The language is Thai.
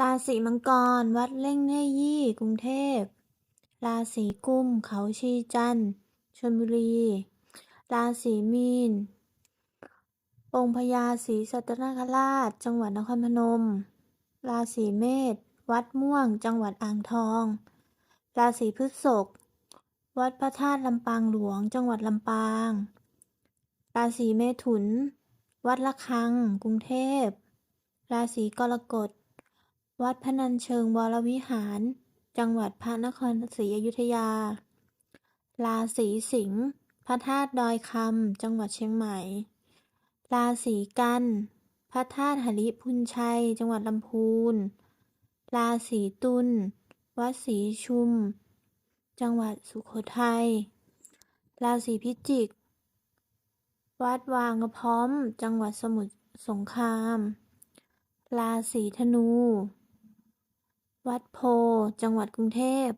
ราศีมังกร วัดเล่งเน่ยี่ กรุงเทพ ราศีกุม เขาชีจันทร์ชลบุรี ราศีมีน องค์พญาศรีสัตนคราช จังหวัดนครพนม ราศีเมษ วัดม่วง จังหวัดอ่างทอง ราศีพฤษภ วัดพระธาตุลำปางหลวง จังหวัดลำปาง ราศีเมถุน วัดระฆัง กรุงเทพ ราศีกรกฎ วัดพนัญเชิงวรวิหาร จังหวัดพระนครศรีอยุธยา ราศีสิงห์ พระธาตุดอยคำ จังหวัดเชียงใหม่ ราศีกัน พระธาตุหริพุนชัย จังหวัดลำพูน ราศีตุล วัดศรีชุม จังหวัดสุโขทัย ราศีพิจิก วัดวางกระพร้อม จังหวัดสมุทรสงครามราศีธนู วัดโพ จังหวัดกรุงเทพ